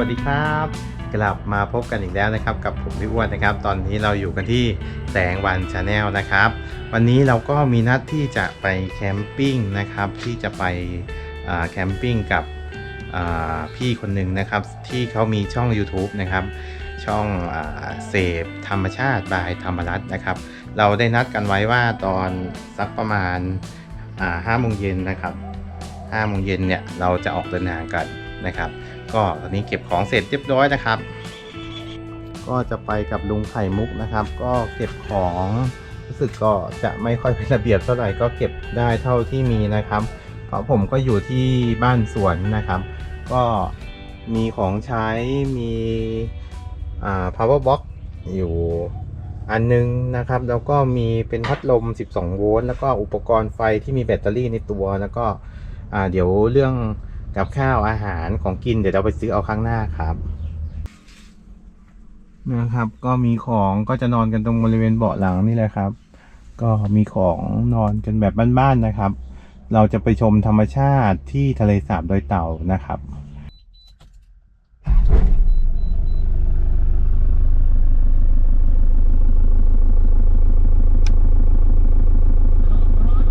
วัสดีครับ กลับมาพบกันอีกแล้วนะครับ กับผมพี่อ้วนนะครับ ตอนนี้เราอยู่กันที่แสงวันชาแนลนะครับ วันนี้เราก็มีนัดที่จะไปแคมปิ้งนะครับ ที่จะไปแคมปิ้งกับพี่คนหนึ่งนะครับ ที่เขามีช่อง YouTube นะครับ ช่องอเสพธรรมชาติบายธรรมรัตน์นะครับ เราได้นัดกันไว้ว่าตอนสักประมาณห้าโมงเย็นนะครับห้าโมงเย็นเนี่ยเราจะออกเดินทางกันนะครับ ก็ตอนนี้เก็บของเสร็จเรียบร้อยนะครับ ก็จะไปกับลุงไข่มุกนะครับ ก็เก็บของรู้สึกก็จะไม่ค่อยเป็นระเบียบเท่าไหร่ก็เก็บได้เท่าที่มีนะครับ เพราะผมก็อยู่ที่บ้านสวนนะครับ ก็มีของใช้มีอ่า power box อยู่อันนึงนะครับ แล้วก็มีเป็นพัดลม 12 โวลต์แล้วก็อุปกรณ์ไฟที่มีแบตเตอรี่ในตัวแล้วก็อ่าเดี๋ยวเรื่อง กับข้าวอาหารของกินเดี๋ยวเราไปซื้อเอาข้างหน้าครับนะครับ ก็มีของก็จะนอนกันตรงบริเวณเบาะหลังนี่แหละครับ ก็มีของนอนกันแบบบ้านๆนะครับ เราจะไปชมธรรมชาติที่ทะเลสาบดอยเต่านะครับ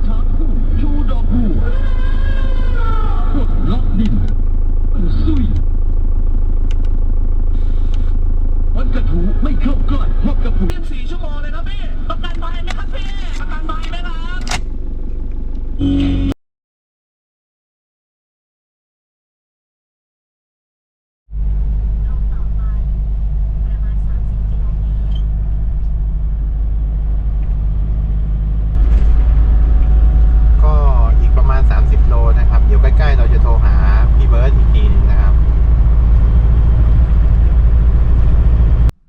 ช้างคู่ชูดอกบัวปลดล็อกดินมันซุยวัดกระถูไม่เข้าใกล้เพราะกระปุก สี่ชั่วโมงเลยนะพี่ ประกันภัยไหมครับพี่ ประกันภัยไหมครับ ลงต่อไปประมาณ 30 กิโลเมตร ก็อีกประมาณ 30 โลนะครับ เดี๋ยวใกล้ๆ เราจะโทรหาพี่เบิร์ดอีกทีนึงนะครับ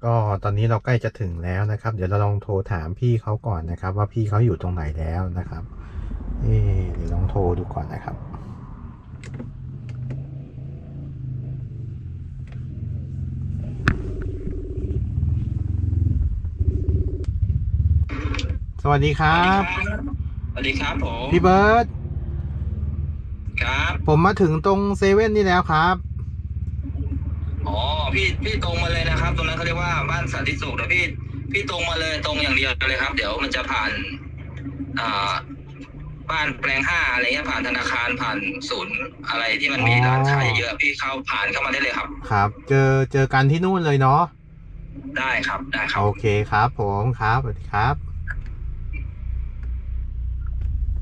ก็ ตอนนี้เราใกล้จะถึงแล้วนะครับ เดี๋ยวเราลองโทรถามพี่เขาก่อนนะครับ ว่าพี่เขาอยู่ตรงไหนแล้วนะครับเอ๊ะเดี๋ยวลองโทรดูก่อนนะครับสวัสดีครับ สวัสดีครับผม พี่เบิร์ดครับ ผมมาถึงตรงเซเว่นนี่แล้วครับอ๋อ พี่พี่ตรงมาเลยนะครับ ตรงนั้นเขาเรียกว่าบ้านสันติสุขเดี๋ยวพี่ พี่ตรงมาเลยตรงอย่างเดียวเลยครับ เดี๋ยวมันจะผ่านอ่าบ้านแปลงห้าอะไรเงี้ยผ่านธนาคารผ่านศูนย์อะไรที่มันมีอ๋อร้านค้าเยอะๆพี่เข้าผ่านเข้ามาได้เลยครับ ครับ เจอเจอกันที่นู่นเลยเนาะได้ครับได้ครับโอเคครับ ผมครับสวัสดีครับ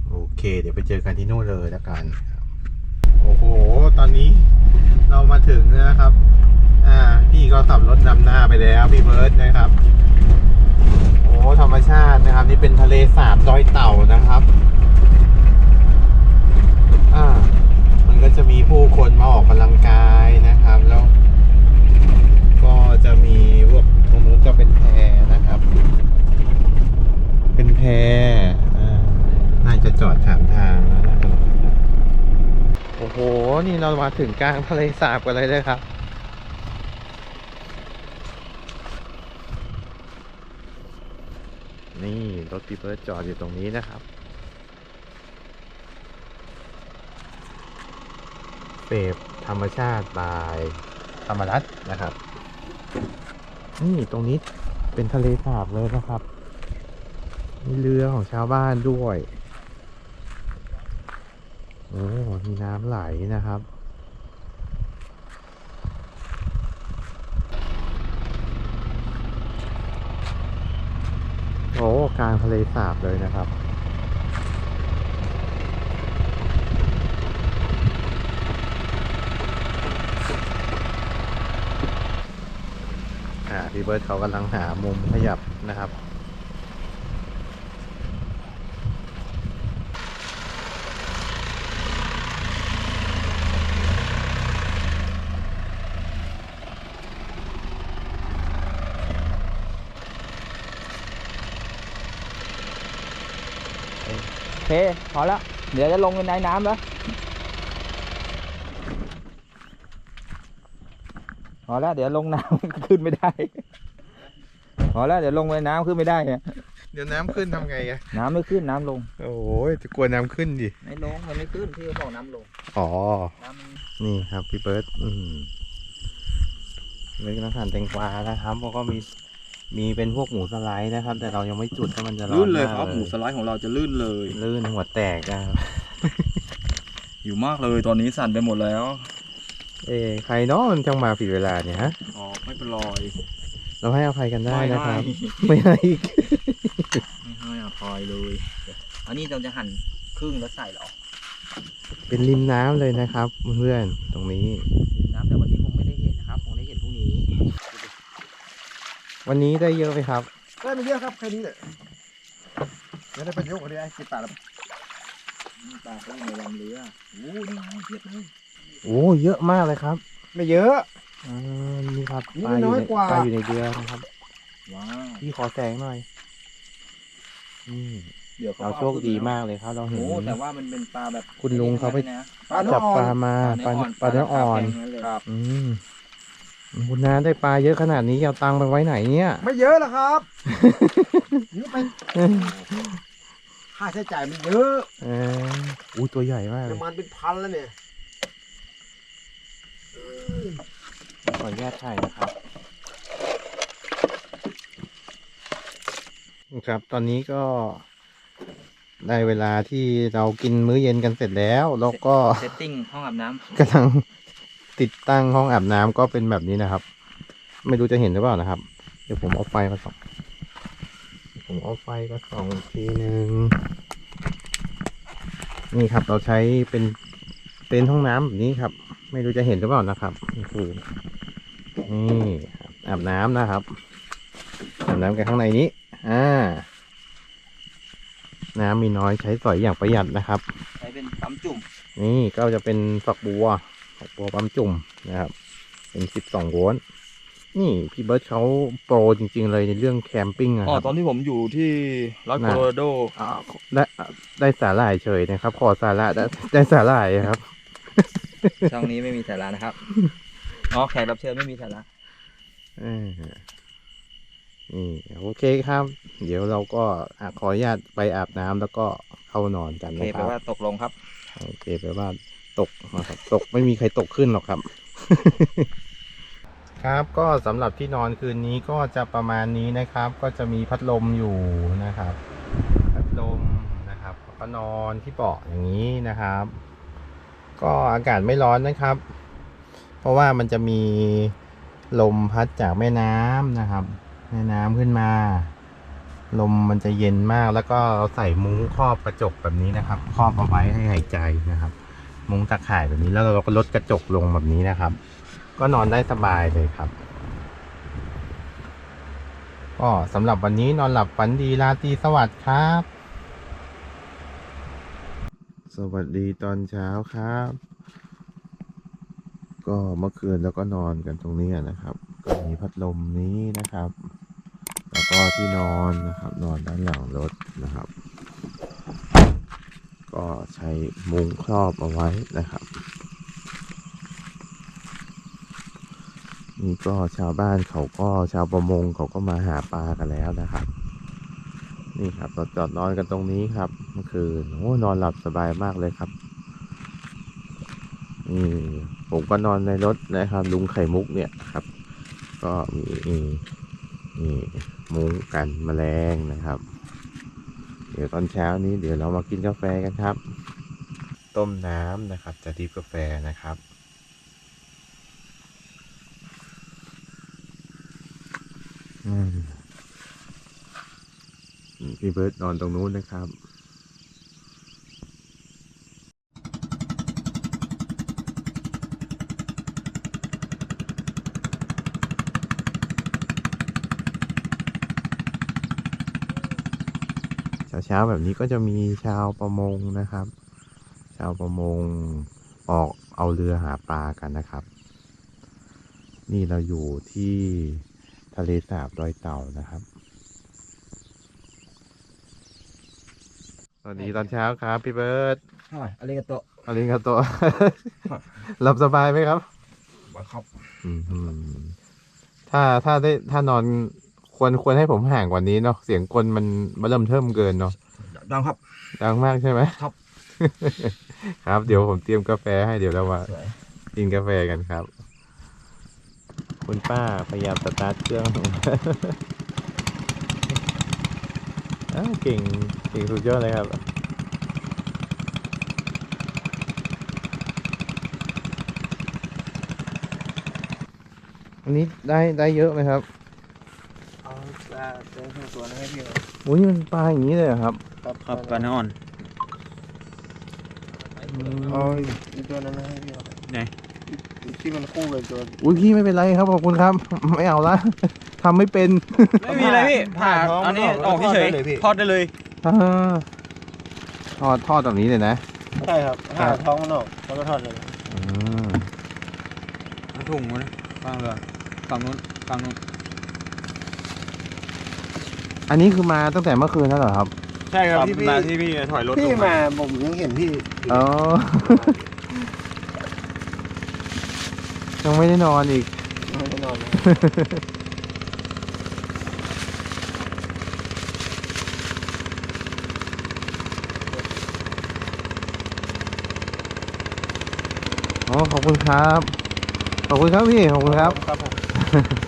โอเค เดี๋ยวไปเจอกันที่นู่นเลยแล้วกันครับโอ้โห ตอนนี้เรามาถึงแล้วนะครับ อ่า พี่ก็ขับรถนำหน้าไปแล้วพี่เบิร์ดนะครับ โอ้ธรรมชาตินะครับ นี่เป็นทะเลสาบดอยเต่านะครับ อ่า มันก็จะมีผู้คนมาออกกำลังกายนะครับ แล้ว ก็จะมีพวกตรงนู้นจะเป็นแพนะครับ เป็นแพอ่าน่าจะจอดถามทางแล้วนะครับโอ้โห นี่เรามาถึงกลางทะเลสาบกันเลยเลยครับ นี่ รถปีเบิร์ดจอดอยู่ตรงนี้นะครับ เสพธรรมชาติบายธรรมรัตน์นะครับ นี่ตรงนี้เป็นทะเลสาบเลยนะครับ มีเรือของชาวบ้านด้วย โอ้ มีน้ำไหลนะครับ โอ้กลางทะเลสาบเลยนะครับอ่าพี่เบิร์ดเขากำลังหามุมขยับนะครับ เค พอแล้ว เดี๋ยวจะลงในน้ำแล้วพอแล้วเดี๋ยวลงน้ำขึ้นไม่ได้พอแล้วเดี๋ยวลงในน้ำขึ้นไม่ได้อะเดี๋ยวน้ำขึ้นทำไงอะน้ำไม่ขึ้นน้ำลง โอ้ยจะกลัวน้ำขึ้นดิไม่ลงมันไม่ขึ้นพี่เขาบอกน้ำลงอ๋อน้ำมันนี่ครับพี่เบิร์ตอืมเล็กนักหั่นแตงกวานะครับแล้วก็มี มีเป็นพวกหมูสไลด์นะครับ แต่เรายังไม่จุดถ้ามันจะร้อนลื่นเลยมากครับหมูสไลด์ของเราจะลื่นเลยลื่นหัวแตกนะครับหิวมากเลยตอนนี้สั่นไปหมดแล้ว เอ้ใครเนาะมันจังมาผิดเวลาเนี่ยฮะอ๋อไม่เป็นรอยเราให้อภัยกันได้นะครับ ไม่ไม่ให้อีกไม่ให้อภัยเลยอันนี้เราจะหั่นครึ่งแล้วใส่เหรอเป็นริมน้ำเลยนะครับเพื่อนๆตรงนี้ น้ำแต่วันนี้คงไม่ได้เห็นนะครับคงได้เห็นพรุ่งนี้ วันนี้ได้เยอะไหมครับ ได้ไม่เยอะครับแค่นี้แหละเดี๋ยวได้ไปยกกันได้สิบบาทแล้วปลาก็อยู่ในลำเรือโอ้นี่ไงเทียบเลยโอ้เยอะมากเลยครับ ไม่เยอะอ่านี่ครับนี่ปลาอยู่น้อยในกว่า ปลาอยู่ในเรือนะครับว้าวพี่ขอแสงหน่อยอืมเดี๋ยวขเราโชคดีมากเลยครับ เราเห็น โอ้แต่ว่ามันเป็นปลาแบบคุณลุงเขาไปนะปลาเนื้อจับอ่อปลานมาปลาปลาเนื้ออ่อน ครับ อืม คุณน้าได้ปลาเยอะขนาดนี้จะเอาตังค์ไปไว้ไหนเนี่ยไม่เยอะหรอกครับนี่เป็นค่าใช้จ่ายมันเยอะเอออุ้ยตัวใหญ่มากเลยน้ำมันเป็นพันแล้วเนี่ยขออนุญาตถ่ายนะครับครับ ตอนนี้ก็ได้เวลาที่เรากินมื้อเย็นกันเสร็จแล้ว แล้วก็เซตติ้งห้องอาบน้ำกำลัง ติดตั้งห้องอาบน้ำก็เป็นแบบนี้นะครับ ไม่รู้จะเห็นหรือเปล่านะครับ เดี๋ยวผมเอาไฟมาส่องผมเอาไฟมาส่องอีกทีหนึ่งนี่ครับเราใช้เป็นเต็นท์ห้องน้ำแบบนี้ครับ ไม่รู้จะเห็นหรือเปล่านะครับนี่คือนี่ครับอาบน้ำนะครับอาบน้ำกันข้างในนี้อ่าน้ำมีน้อยใช้สอยอย่างประหยัดนะครับ ใช้เป็นปั๊มจุ่ม นี่ก็จะเป็นฝักบัว ฝักบัวปั๊มจุ่มนะครับ เป็นสิบสองโวลต์นี่พี่เบิร์ตเขาโปรจริง ๆ เลยในเรื่องแคมปิ้งอะอ๋อครับ ตอนที่ผมอยู่ที่รัฐน่ะโคโลราโด อ่าได้ได้สาหร่ายเฉยนะครับ ขอสาหร่ายได้ได้สาหร่ายครับ ช่องนี้ไม่มีสาระนะครับ อ๋อ แขกรับเชิญไม่มีสาระเออนี่โอเคครับ เดี๋ยวเราก็อะขออนุญาตไปอาบน้ำแล้วก็เข้านอนกันโอเคนะคแปลรับว่าตกลงครับ โอเคแปลว่า ตกนะครับ ตกไม่มีใครตกขึ้นหรอกครับ ครับก็สำหรับที่นอนคืนนี้ก็จะประมาณนี้นะครับ ก็จะมีพัดลมอยู่นะครับ พัดลมนะครับก็นอนที่เบาะอย่างนี้นะครับ ก็อากาศไม่ร้อนนะครับ เพราะว่ามันจะมีลมพัดจากแม่น้ำนะครับ แม่น้ำขึ้นมาลมมันจะเย็นมากแล้วก็เราใส่มุ้งครอบกระจกแบบนี้นะครับ ครอบเอาไว้ให้หายใจนะครับ มุ้งตะข่ายแบบนี้แล้วเราก็ลดกระจกลงแบบนี้นะครับ ก็นอนได้สบายเลยครับก็สำหรับวันนี้นอนหลับฝันดีราตรีสวัสดิ์ครับ สวัสดีตอนเช้าครับ ก็เมื่อคืนแล้วก็นอนกันตรงนี้นะครับ ก็มีพัดลมนี้นะครับ แล้วก็ที่นอนนะครับ นอนด้านหลังรถนะครับ ก็ใช้มุงครอบเอาไว้นะครับ นี่ก็ชาวบ้านเขาก็ชาวประมงเขาก็มาหาปลากันแล้วนะครับ นี่ครับเราจอดนอนกันตรงนี้ครับเมื่อคืนโอ้นอนหลับสบายมากเลยครับนี่ผมก็นอนในรถนะครับ ลุงไข่มุกเนี่ยครับ ก็มีนี่มุ้งกันแมลงนะครับ เดี๋ยวตอนเช้านี้เดี๋ยวเรามากินกาแฟกันครับ ต้มน้ำนะครับ จะดิบกาแฟนะครับนี่เบิร์ดนอนตรงนู้นนะครับ เช้าๆแบบนี้ก็จะมีชาวประมงนะครับ ชาวประมงออกเอาเรือหาปลากันนะครับ นี่เราอยู่ที่ทะเลสาบดอยเต่านะครับ สวัสดีตอนเช้าครับ พี่เบิร์ตอะไรกันโตะอาริงคาโตะหลับสบายไหมครับครับอืมถ้าถ้าได้ถ้านอน ควรควรให้ผมห่างกว่านี้เนาะเสียงกลมันมันเริ่มเทิมเกินเนาะดังครับ ดังมากใช่ไหมครับ ครับเดี๋ยวผมเตรียมกาแฟให้เดี๋ยวเรามาสวยกินกาแฟกันครับ คุณป้าพยายามสตาร์ทเครื่องอ้าวเก่งเก่งสุดยอดเลยครับอันนี้ได้ได้เยอะไหมครับเอา ปลาเจอตัวนั้นให้พี่อุ้ยมันปลาอย่างนี้เลยเหรอครับครับครับปลาน้ำอ่อนเอาอีกตัวนั้นให้พี่ไหนที่มันคู่เลยตัวอุ้ยพี่ไม่เป็นไรครับขอบคุณครับ ไม่เอาละทำไม่เป็นไม่มีอะไรพี่ผ่าอันนี้ออกเฉยๆทอดได้เลยอ่าทอดทอดแบบนี้เลยนะใช่ครับหาท้องมันออกแล้วก็ทอดเลยอืมเอาถุงมันฟังเลยฝั่งนู้นฝั่งนู้น อันนี้คือมาตั้งแต่เมื่อคืนแล้วเหรอครับ ใช่ครับที่พี่ที่พี่ถอยรถพี่ลงมาผมยังเห็นพี่อ๋อ ยังไม่ได้นอนอีก ไม่ได้นอนเลยอ๋อขอบคุณครับ ขอบคุณครับพี่ ขอบคุณครับ ครับผมล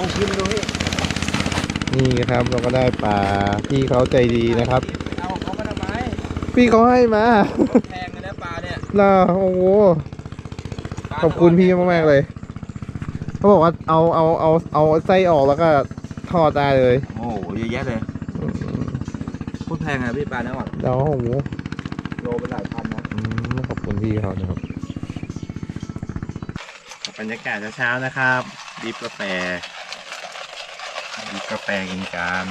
องชิมดูพี่นี่ครับเราก็ได้ปลาพี่เขาใจดีนะครับ เอาเขามาทำไมพี่เขาให้มาแพงเลยนะปลาเนี่ยล่ะโอ้โหขอบคุณพี่มากๆเลยเขาบอกว่าเอาเอาเอาเอาไส้ออกแล้วก็ทอดได้เลย โอ้โหเยอะแยะเลยอืมพูดแพงอะพี่ปลาเนื้ออ่อนแล้วโอ้โหโลเป็นหลายพันนะอืมขอบคุณพี่เขานะครับบรรยากาศเช้าๆนะครับดิบกาแฟดิ บกาแฟกินกัน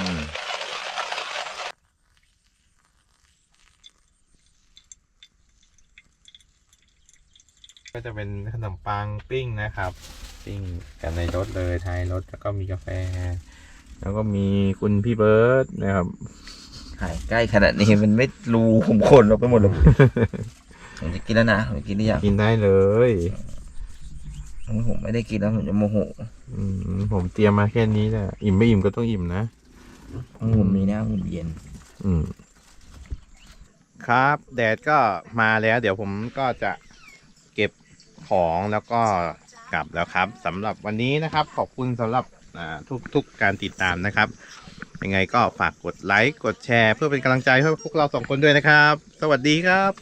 ก็จะเป็นขนมปังปิ้งนะครับ ปิ้งกันในรถเลยท้ายรถแล้วก็มีกาแฟ แล้วก็มีคุณพี่เบิร์ดนะครับหายใกล้ขนาดนี้มันไม่รูขุมขนเราไปหมดเลยผมจะกินแล้วนะผมจะกินหรือยังกินได้เลย ผมไม่ได้กินแล้วผมจะโมโหอืมผมเตรียมมาแค่นี้แหละอิ่มไม่อิ่มก็ต้องอิ่มนะผมมีนะผมเย็น อืม ครับ แดดก็มาแล้ว เดี๋ยวผมก็จะเก็บของแล้วก็กลับแล้วครับสำหรับวันนี้นะครับ ขอบคุณสำหรับอ่าทุกๆการติดตามนะครับ ยังไงก็ฝากกดไลค์ กดแชร์ เพื่อเป็นกำลังใจให้พวกเราสองคนด้วยนะครับ สวัสดีครับ